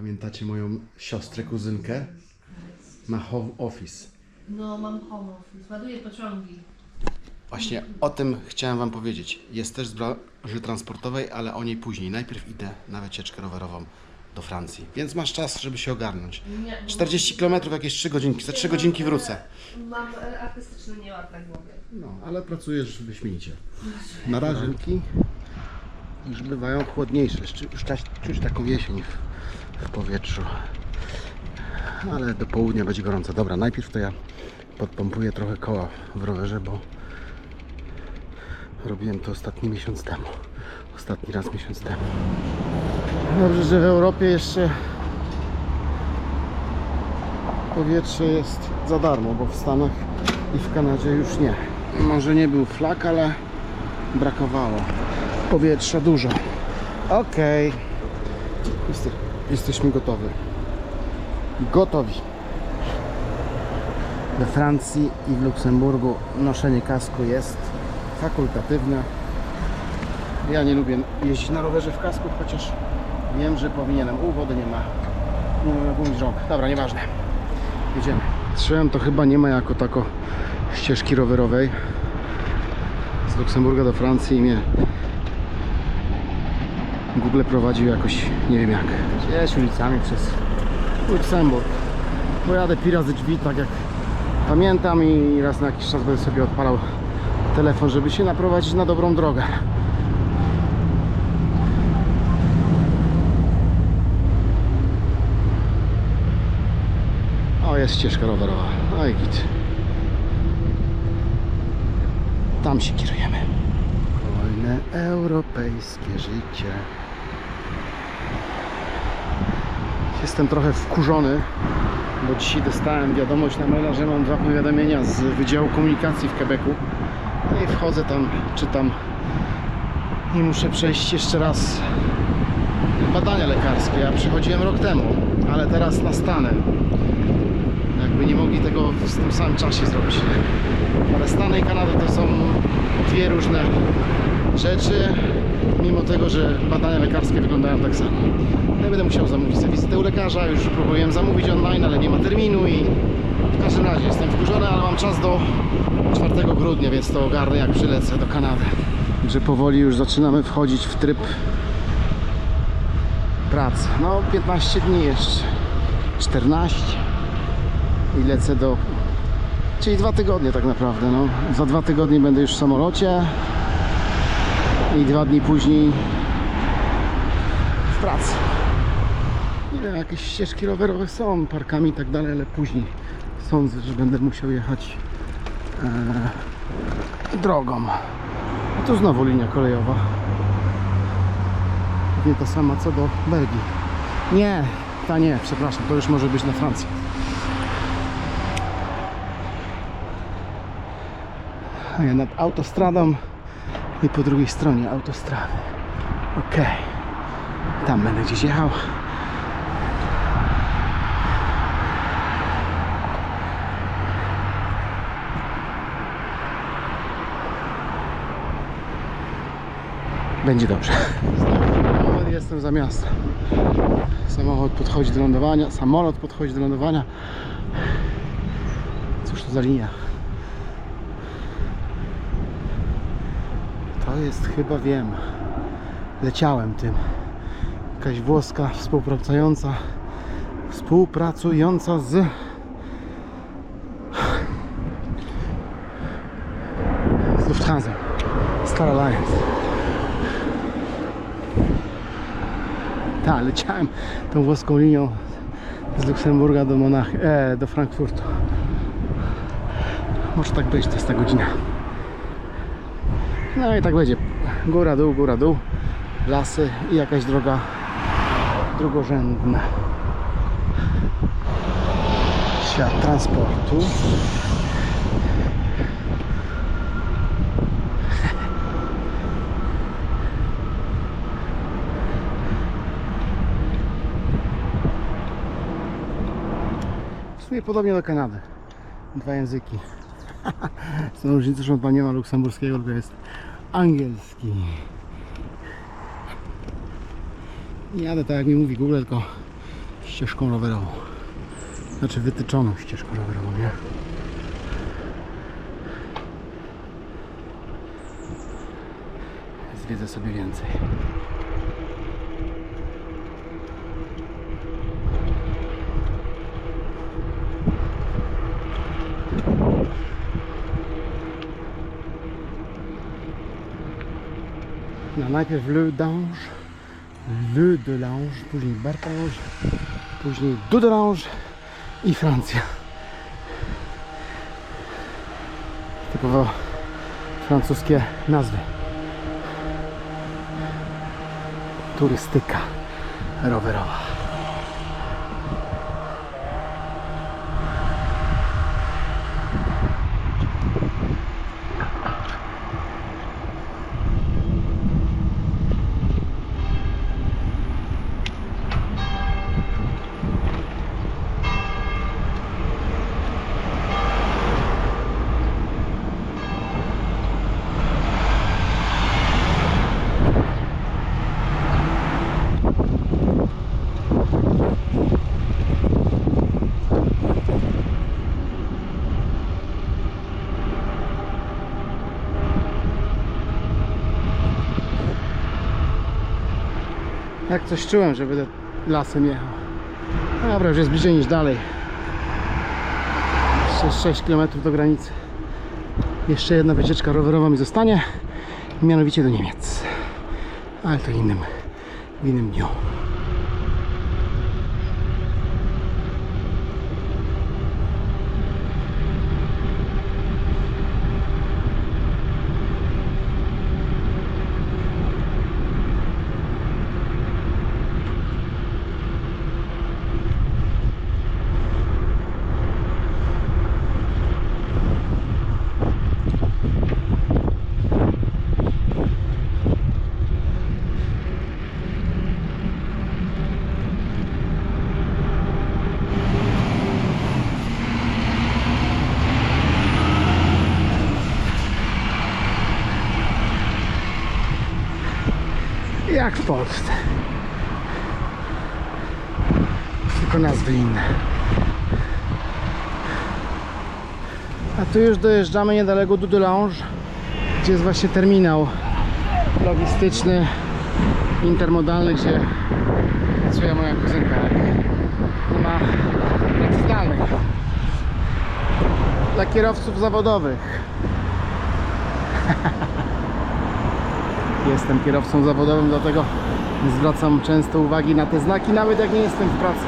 Pamiętacie moją siostrę, kuzynkę? Ma home office. No, mam home office. Ładuję pociągi. Właśnie o tym chciałem Wam powiedzieć. Jest też z branży transportowej, ale o niej później. Najpierw idę na wycieczkę rowerową do Francji, więc masz czas, żeby się ogarnąć. Nie, 40 km, jakieś 3 godzinki. Za 3 godzinki wrócę. Mam e, artystyczny nieład na głowie. No, ale pracujesz wyśmienicie. Na razie już bywają chłodniejsze. Już, już czuć, czuć taką jesień w, powietrzu. Ale do południa będzie gorąco. Dobra, najpierw to ja podpompuję trochę koła w rowerze, bo robiłem to ostatni miesiąc temu. Ostatni raz miesiąc temu. Dobrze, że w Europie jeszcze powietrze jest za darmo, bo w Stanach i w Kanadzie już nie. Może nie był flak, ale brakowało powietrza dużo. Okej. Jeste- Jesteśmy gotowi. Gotowi. We Francji i w Luksemburgu noszenie kasku jest fakultatywne. Ja nie lubię jeździć na rowerze w kasku, chociaż wiem, że powinienem. U wody nie ma. Nie gumić rąk. Dobra, nieważne. Jedziemy. Słyszałem, to chyba nie ma jako tako ścieżki rowerowej z Luksemburga do Francji i mnie Google prowadził jakoś, nie wiem jak. Gdzieś ulicami przez Luksemburg. Pojadę pira ze drzwi, tak jak pamiętam i raz na jakiś czas będę sobie odpalał telefon, żeby się naprowadzić na dobrą drogę. O, jest ścieżka rowerowa. No i git. Tam się kierujemy. Wolne europejskie życie. Jestem trochę wkurzony, bo dzisiaj dostałem wiadomość na maila, że mam dwa powiadomienia z Wydziału Komunikacji w Quebecu. No i wchodzę tam, czytam i muszę przejść jeszcze raz badania lekarskie. Ja przychodziłem rok temu, ale teraz nastanę. Jakby nie mogli tego w tym samym czasie zrobić. Ale Stany i Kanada to są dwie różne rzeczy, mimo tego, że badania lekarskie wyglądają tak samo. Ja będę musiał zamówić sobie wizytę u lekarza, już próbowałem zamówić online, ale nie ma terminu i w każdym razie jestem wkurzony, ale mam czas do 4 grudnia, więc to ogarnę jak przylecę do Kanady. Że powoli już zaczynamy wchodzić w tryb pracy. No 15 dni jeszcze, 14 i lecę do Czyli dwa tygodnie tak naprawdę. No. Za dwa tygodnie będę już w samolocie i dwa dni później w pracy. Nie wiem, jakieś ścieżki rowerowe są, parkami i tak dalej, ale później sądzę, że będę musiał jechać e, drogą. A tu znowu linia kolejowa. Pewnie ta sama co do Belgii. Nie, ta nie, przepraszam, to już może być na Francji. Ja nad autostradą i po drugiej stronie autostrady. Okej. Tam będę gdzieś jechał. Będzie dobrze. Jestem za miastem. Samochód podchodzi do lądowania, samolot podchodzi do lądowania. Cóż to za linia? To jest chyba wiem. Leciałem tym. Jakaś włoska współpracująca współpracująca z z Lufthansa. Star Alliance. Tak, leciałem tą włoską linią z Luksemburga do e, do Frankfurtu. Może tak być, to jest ta godzina. No i tak będzie. Góra, dół, góra, dół. Lasy i jakaś droga drugorzędna. Świat transportu. W sumie podobnie do Kanady. Dwa języki. Z tą różnicą, że chyba nie ma luksemburskiego, tylko jest angielski. Jadę tak jak mi mówi Google, tylko ścieżką rowerową. Znaczy wytyczoną ścieżką rowerową, nie? Zwiedzę sobie więcej. Najpierw Le d'Ange, Le de l'Ange, później Bartange, później Dudelange i Francja. Typowo francuskie nazwy. Turystyka rowerowa. Jak coś czułem, że będę lasem jechał. Dobra, już jest bliżej niż dalej. Jeszcze 6 km do granicy. Jeszcze jedna wycieczka rowerowa mi zostanie. Mianowicie do Niemiec. Ale to innym, w innym dniu. Jak w Polsce. Tylko nazwy inne. A tu już dojeżdżamy niedaleko Dudelange, gdzie jest właśnie terminal logistyczny, intermodalny, gdzie pracuje moja kuzynka. Nie ma zdalnej. Dla kierowców zawodowych. Jestem kierowcą zawodowym, dlatego zwracam często uwagi na te znaki, nawet jak nie jestem w pracy.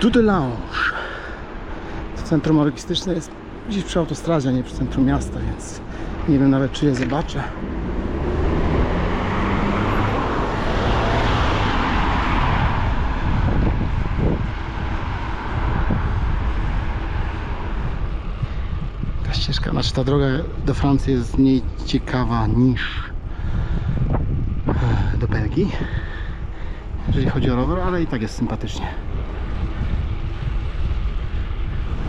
Dudelange. To centrum logistyczne jest gdzieś przy autostradzie, a nie przy centrum miasta, więc nie wiem nawet czy je zobaczę. Ścieżka, znaczy ta droga do Francji jest mniej ciekawa niż e, do Belgii, jeżeli chodzi o rower, ale i tak jest sympatycznie.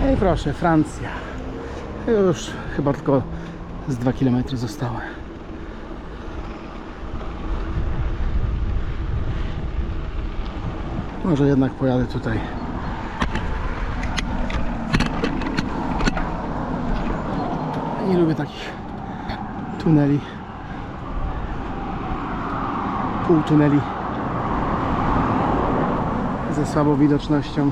No i proszę, Francja. Już chyba tylko z 2 km zostało. Może jednak pojadę tutaj. Nie lubię takich tuneli. Półtuneli. Ze słabą widocznością.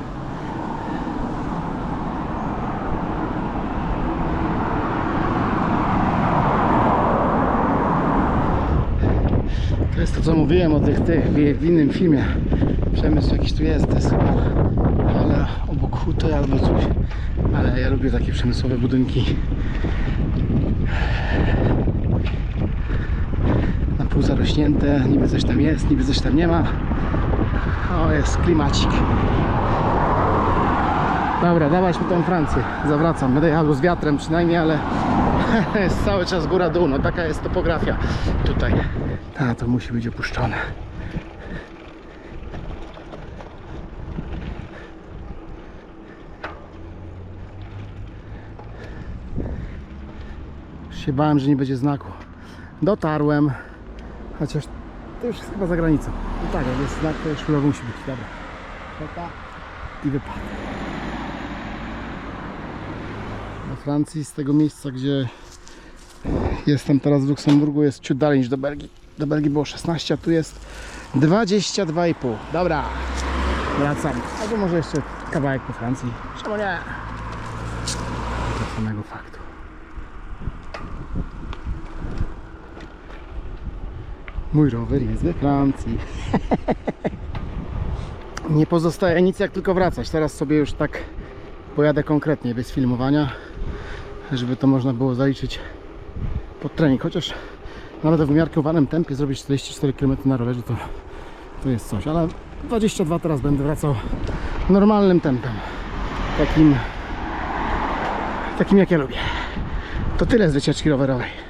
To jest to co mówiłem o tych tych w, innym filmie. Przemysł jakiś tu jest, to jest chyba ale obok huty albo coś. Ale ja lubię takie przemysłowe budynki. Pół zarośnięte, niby coś tam jest, niby coś tam nie ma. O, jest klimacik. Dobra, dawać mi tą Francję. Zawracam. Będę jechał z wiatrem przynajmniej, ale jest cały czas góra-dół. No taka jest topografia tutaj. A, to musi być opuszczone. Już się bałem, że nie będzie znaku. Dotarłem. Chociaż to już jest chyba za granicą. No tak, jak jest znak, to już chyba musi być. Dobra. Szota i wypad. We Francji, z tego miejsca, gdzie jestem teraz w Luksemburgu, jest ciut dalej niż do Belgii. Do Belgii było 16, a tu jest 22,5. Dobra, wracam. Albo może jeszcze kawałek po Francji. Czemu nie? Do samego faktu. Mój rower jest we Francji. Nie pozostaje nic jak tylko wracać. Teraz sobie już tak pojadę konkretnie, bez filmowania, żeby to można było zaliczyć pod trening. Chociaż nawet w umiarkowanym tempie zrobić 44 km na rowerze to, to jest coś. Ale 22 teraz będę wracał normalnym tempem. Takim, takim jak ja lubię. To tyle z wycieczki rowerowej.